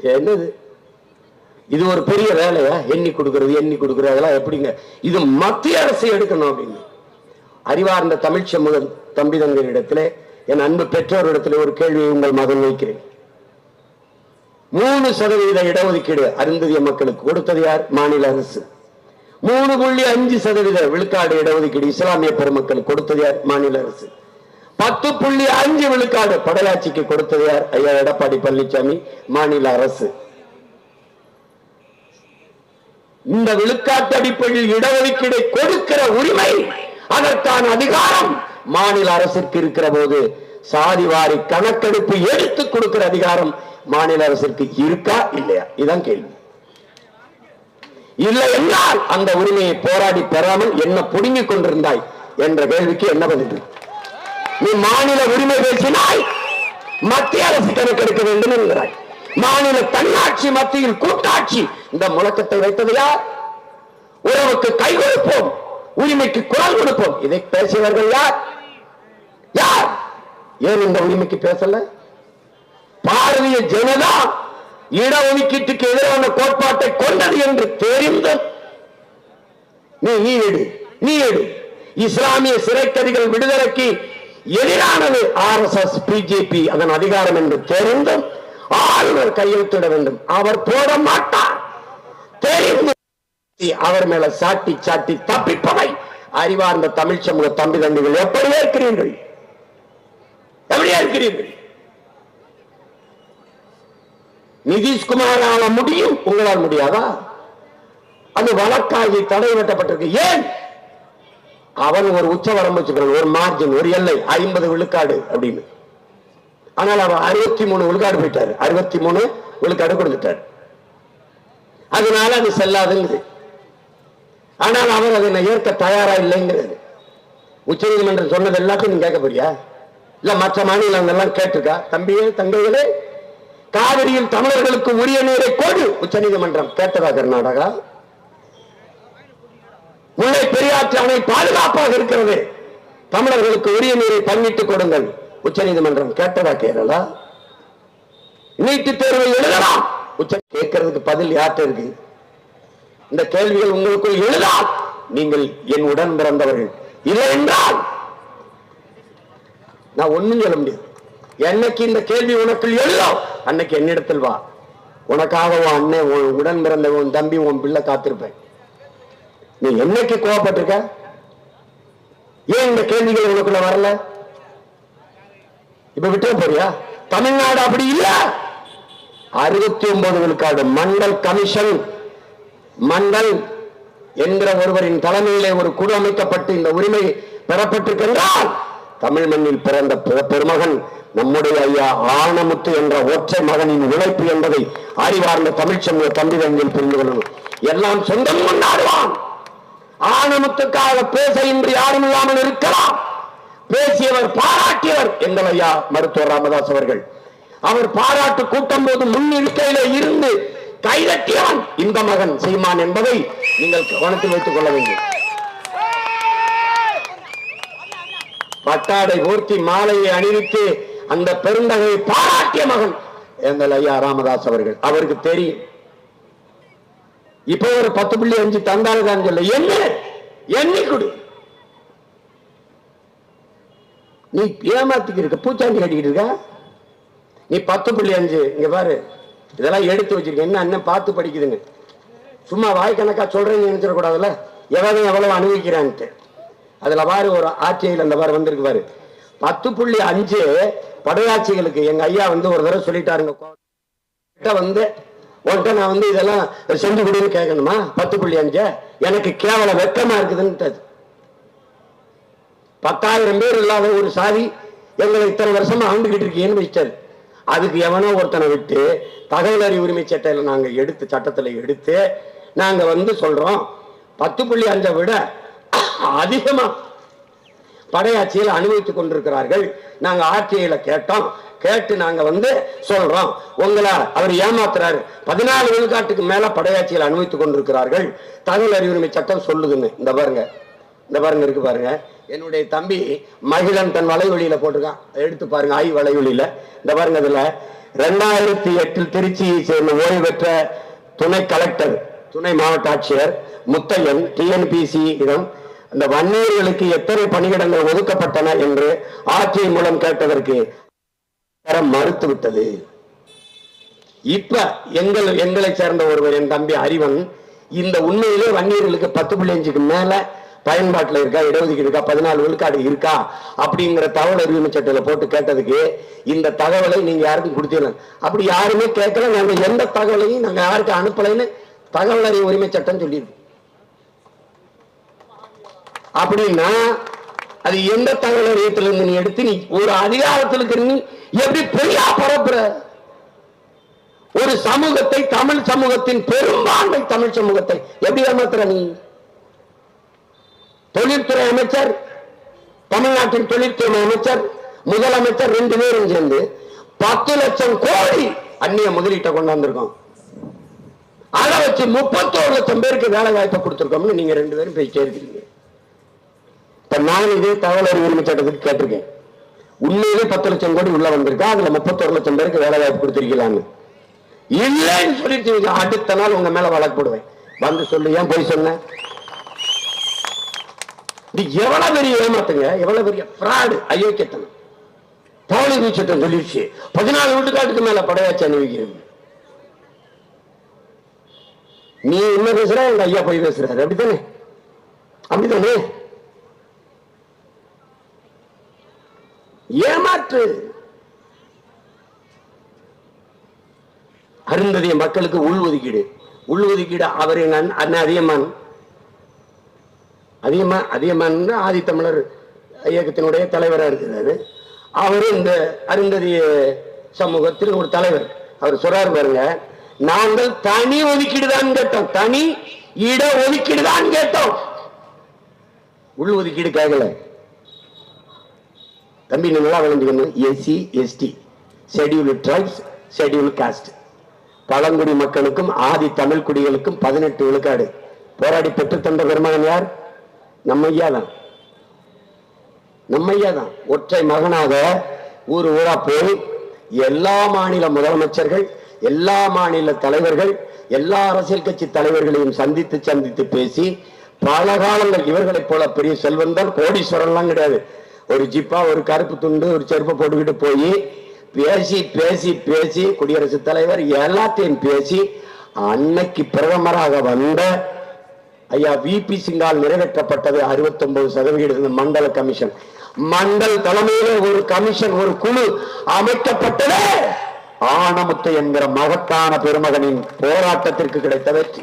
என்னது? இது ஒரு பெரிய வேலையா? எண்ணி கொடுக்கறது எண்ணி கொடுக்கறது அதெல்லாம் எப்படிங்க? இது மத்திய அரசு எடுக்கணும் அப்படின்னு. அறிவார்ந்த தமிழ் சமூக தம்பிதங்களிடத்திலே என் அன்பு பெற்றோரிடத்திலே ஒரு கேள்வியை உங்கள் மகன் வைக்கிறேன். மூணு சதவீத இடஒதுக்கீடு அருந்ததிய மக்களுக்கு கொடுத்தது யார்? மாநில அரசு. மூணு புள்ளி அஞ்சு சதவீத விழுக்காடு இடஒதுக்கீடு இஸ்லாமிய பெருமக்களுக்கு கொடுத்தது யார்? மாநில அரசு. பத்து புள்ளி அஞ்சு விழுக்காடு படையாட்சிக்கு கொடுத்தது யார்? ஐயா எடப்பாடி பழனிசாமி மாநில அரசு. இந்த விழுக்காட்டு அடிப்படையில் இடஒதுக்கீடை கொடுக்கிற உரிமை அதற்கான அதிகாரம் மாநில அரசிற்கு இருக்கிற போது சாதி வாரி கணக்கெடுப்பு எடுத்து கொடுக்கிற அதிகாரம் மாநில அரசிற்கு இருக்கா இல்லையா? இதுதான் கேள்வி. இல்லை என்றால் அந்த உரிமையை போராடி பெறாமல் என்ன புடுங்கிக் கொண்டிருந்தாய் என்ற கேள்விக்கு என்ன பதில்? நீ மாநில உரிமை பேசினாய் மத்திய அரசு கணக்கெடுக்க வேண்டும் என்கிறாய். மாநில தன்னாட்சி மத்தியில் கூட்டாட்சி இந்த முழக்கத்தை வைத்தது யார்? உறவுக்கு கை கொடுப்போம் உரிமைக்கு குரல் கொடுப்போம். இதை பேசியவர்கள் யார்? யார்? ஏன் இந்த உரிமைக்கு பேசல? பாரதிய ஜனதா இடஒதுக்கீட்டுக்கு எதிரான கோட்பாட்டை கொண்டது என்று தெரிந்த நீ நீ எடு நீ எடு. இஸ்லாமிய சிறைக்கதிகள் விடுதலைக்கு எதிரானது ஆர் எஸ் எஸ் பிஜேபி அதன் அதிகாரம் என்று தெரிந்தும் ஆளுநர் கையெழுத்திட வேண்டும். அவர் போட மாட்டார். தெரிந்து அவர் மேல சாட்டி சாட்டி தப்பிப்பவை. அறிவார்ந்த தமிழ் சமூக தம்பி தம்பிகள் எப்படி இருக்கிறீர்கள் எப்படி இருக்கிறீர்கள் நிதிஷ்குமாரால முடியும்? உங்களால் முடியாதா? அது வழக்காகி தடை வெட்டப்பட்டிருக்கு. ஏன்? அவன் ஒரு உச்ச வரம்பு வச்சுக்கிறான் ஒரு மார்ஜின் ஒரு எல்லை ஐம்பது விழுக்காடு அப்படின்னு. ஆனால் அவர் அறுபத்தி மூணு விழுக்காடு போயிட்டாரு. அறுபத்தி மூணு விழுக்காடு கொடுத்துட்டார். அதனால அது செல்லாதுங்குது. ஆனால் அவர் அதை ஏற்க தயாரா இல்லைங்கிறது. உச்ச நீதிமன்றம் சொன்னது எல்லாத்தையும் நீங்க கேட்க போறியா? இல்ல மற்ற மாநிலங்கள் எல்லாம் கேட்டிருக்கா? தம்பியே தங்கைகளே காவிரியில் தமிழர்களுக்கு உரிய நீரை கொடு உச்ச நீதிமன்றம். கேட்டதா கர்நாடகா? முல்லை பெரியாற்று அணை பாதுகாப்பாக இருக்கிறது. தமிழர்களுக்கு உரிய நீரை பங்கிட்டுக் கொடுங்கள். உச்ச நீதிமன்றம் கேட்டதா கேரளா? நீட்டு தேர்வை எழுதலாம் உச்ச கேட்கறதுக்கு பதில் யார்கிட்ட இருக்கு? இந்த கேள்விகள் உங்களுக்குள் எழுதால் நீங்கள் என் உடன் பிறந்தவர்கள். இல்லை என்றால் நான் ஒண்ணும் சொல்ல முடியாது. என்னைக்கு இந்த கேள்வி உனக்குள் எழுதும் அன்னைக்கு என்னிடத்தில் வா. உனக்காக உன் அண்ணன் உன் உடன் பிறந்த உன் தம்பி உன் பிள்ளை காத்திருப்பேன். நீ என்னைக்கு கோவப்பட்டிருக்க? ஏன் இந்த கேள்விகள் உனக்குள்ள வரல? இப்ப விட்டு போறியா? தமிழ்நாடு அப்படி இல்ல! அறுபத்தி ஒன்பது விழுக்காடு மண்டல் கமிஷன் மண்டல் என்கிற ஒருவரின் தலைமையிலே ஒரு குழு அமைக்கப்பட்டு இந்த உரிமை பெறப்பட்டிருக்கின்றால் தமிழ் மண்ணில் பிறந்த பெருமகன் நம்முடைய ஐயா ஆனமுத்து என்ற ஒற்றை மகனின் உழைப்பு என்பதை அறிவார்ந்த தமிழ்ச்சமூக சமூக தம்பிதங்கள் புரிந்து கொள்ளணும் எல்லாம் சொந்தம் கொண்டாடுவான்! ஆணமுத்துக்காக பேச இன்று யாரும் இல்லாமல் இருக்கலாம். பேசியவர் பாராட்டியவர் எங்கள் ஐயா மருத்துவர் ராமதாஸ் அவர்கள். அவர் பாராட்டு கூட்டம் போது முன்னிருக்கையில இருந்து கைதட்டியவன் இந்த மகன் சீமான் என்பதை நீங்கள் கவனத்தில் வைத்துக் கொள்ள வேண்டும். பட்டாடை போர்த்தி மாலையை அணிவித்து அந்த பெருந்தகையை பாராட்டிய மகன் எங்கள் ஐயா ராமதாஸ் அவர்கள். அவருக்கு தெரியும். இப்போ ஒரு பத்து புள்ளி அஞ்சு தந்தாலுதான் சொல்ல என்ன எண்ணி கொடு. நீ ஏமாத்திக்கிட்டு இருக்க பூச்சாண்டி கட்டிக்கிட்டு இருக்க? நீ பத்து புள்ளி அஞ்சு இங்க பாரு இதெல்லாம் எடுத்து வச்சிருக்க என்ன அண்ணன் பார்த்து படிக்குதுங்க சும்மா வாய்க்கணக்கா சொல்றேன்னு நினைச்சிடக்கூடாதுல்ல எவன் எவ்வளவு அனுபவிக்கிறான்ட்டு. அதுல பாரு ஒரு ஆட்சியில் அந்த பாரு வந்திருக்கு பாரு. பத்து புள்ளி அஞ்சு படையாட்சிகளுக்கு எங்க ஐயா வந்து ஒரு தடவை சொல்லிட்டாருங்க. கிட்ட வந்து உன்கிட்ட நான் வந்து இதெல்லாம் செஞ்சு கொடுன்னு கேட்கணுமா? பத்து புள்ளி அஞ்சு? எனக்கு கேவல வெக்கமா இருக்குதுன்னு பத்தாயிரம் பேர் இல்லாத ஒரு சாதி எங்களை இத்தனை வருஷமா ஆண்டுகிட்டு இருக்கீங்கன்னு வச்சாரு அதுக்கு எவனோ ஒருத்தனை விட்டு தகவல் அறி உரிமை சட்டையில நாங்க எடுத்து சட்டத்துல எடுத்து நாங்க வந்து சொல்றோம். பத்து புள்ளி அஞ்சை விட அதிகமா படையாட்சியில் அனுபவித்துக் கொண்டிருக்கிறார்கள். நாங்க ஆட்சியில கேட்டோம். கேட்டு நாங்க வந்து சொல்றோம். உங்களை அவர் ஏமாத்துறாரு. பதினாலு விழுக்காட்டுக்கு மேல படையாட்சியில் அனுமதித்துக் கொண்டிருக்கிறார்கள். தகவல் அறிவுரிமை சட்டம் சொல்லுதுன்னு. இந்த பாருங்க. இந்த பாருங்க இருக்கு பாருங்க. என்னுடைய தம்பி மகிழன் தன் வலைவெளியில போட்டிருக்கான். எடுத்து பாருங்க ஆய் வலைவெளியில. இந்த பாருங்க அதுல ரெண்டாயிரத்தி எட்டில் திருச்சியை சேர்ந்த ஓய்வு பெற்ற துணை கலெக்டர் துணை மாவட்ட ஆட்சியர் முத்தையன் டிஎன்பிசி இடம். இந்த வன்னியர்களுக்கு எத்தனை பணியிடங்கள் ஒதுக்கப்பட்டன என்று ஆட்சி மூலம் கேட்டதற்கு தர மறுத்து விட்டது இப்ப எங்கள் எங்களை சேர்ந்த ஒருவர் என் தம்பி அறிவன் இந்த உண்மையிலே வன்னியர்களுக்கு பத்து புள்ளி அஞ்சுக்கு மேல பயன்பாட்டுல இருக்கா இடஒதுக்கீடு இருக்கா பதினாலு விழுக்காடு இருக்கா அப்படிங்கிற தகவல் அறிவுமை சட்டத்தில் போட்டு கேட்டதுக்கு இந்த தகவலை நீங்க யாருக்கும் கொடுத்தீங்க? அப்படி யாருமே கேட்கல நாங்க எந்த தகவலையும் நாங்க யாருக்கும் அனுப்பலைன்னு தகவல் அறிவு உரிமை சட்டம் சொல்லியிருக்கு. அப்படின்னா அது எந்த தகவல் அறியத்துல இருந்து நீ எடுத்து நீ ஒரு அதிகாரத்தில் இருக்கிற நீ எப்படி பொய்யா பரப்புற? ஒரு சமூகத்தை தமிழ் சமூகத்தின் பெரும்பான்மை தமிழ் சமூகத்தை எப்படி ஏமாத்துற நீ? தொழில்துறை அமைச்சர் தமிழ்நாட்டின் தொழில்துறை அமைச்சர் முதலமைச்சர் ரெண்டு பேரும் சேர்ந்து பத்து லட்சம் கோடி அந்நிய முதலீட்டை கொண்டாந்துருக்கோம் அதை வச்சு முப்பத்தோரு லட்சம் பேருக்கு வேலை வாய்ப்பை கொடுத்துருக்கோம்னு நீங்க ரெண்டு பேரும் பேசிட்டே இருக்கிறீங்க நான் இதே தகவல் அறிவு உரிமை சட்டத்துக்கு கேட்டிருக்கேன். உண்மையிலே பத்து லட்சம் கோடி உள்ள வந்திருக்கா அதுல முப்பத்தொரு லட்சம் பேருக்கு வேலை வாய்ப்பு கொடுத்திருக்கலான்னு இல்லைன்னு சொல்லிட்டு அடுத்த நாள் உங்க மேல வழக்கு போடுவேன். வந்து சொல்லு ஏன் போய் சொன்ன? இது எவ்வளவு பெரிய ஏமாத்துங்க எவ்வளவு பெரிய ஃப்ராடு அயோக்கியத்தனம். தவளை சட்டம் சொல்லிடுச்சு பதினாலு வீட்டுக்காட்டுக்கு மேல படையாச்சி அணிவிக்கிறது. நீ என்ன பேசுற? எங்க ஐயா போய் பேசுறாரு. அப்படித்தானே? அப்படித்தானே? ஏமாற்று. அருந்ததிய மக்களுக்கு உள் ஒதுக்கீடு. அவர் எங்க அண்ணன் அண்ணன் அதியமான் அதியமான் அதியமான் ஆதித்தமிழர் இயக்கத்தினுடைய தலைவராக இருக்கிறாரு. அவரு இந்த அருந்ததிய சமூகத்தில் ஒரு தலைவர். அவர் சொல்றாரு பாருங்க நாங்கள் தனி ஒதுக்கீடு தான் கேட்டோம். தனி இட ஒதுக்கீடு தான் கேட்டோம். உள் ஒதுக்கீடு கேட்கல. தம்பி நீங்க நல்லா விளைஞ்சுக்கணும் SC ST scheduled tribes scheduled caste பழங்குடி மக்களுக்கும் ஆதி தமிழ் குடிகளுக்கும் பதினெட்டு விழுக்காடு. போராடி பெற்றுத்தந்த பெருமகன் யார்? நம்ம ஐயா தான். நம்ம ஐயா தான். ஒற்றை மகனாக ஊர் ஊரா போய் எல்லா மாநில முதலமைச்சர்கள் எல்லா மாநில தலைவர்கள் எல்லா அரசியல் கட்சி தலைவர்களையும் சந்தித்து சந்தித்து பேசி பல காலங்கள் இவர்களைப் போல பெரிய செல்வந்தர் கோடீஸ்வரன்லாம் கிடையாது. ஒரு ஜிப்பா ஒரு கருப்பு துண்டு ஒரு செருப்பை போட்டுக்கிட்டு போய் பேசி பேசி பேசி குடியரசுத் தலைவர் எல்லாத்தையும் பேசி அன்னைக்கு பிரதமராக வந்த ஐயா விபி சிங்கால் நிறைவேற்றப்பட்டது 69% மண்டல கமிஷன் மண்டல் தலைமையில ஒரு கமிஷன் ஒரு குழு அமைக்கப்பட்டது. ஆனமுத்து என்கிற மகத்தான பெருமகனின் போராட்டத்திற்கு கிடைத்த வெற்றி.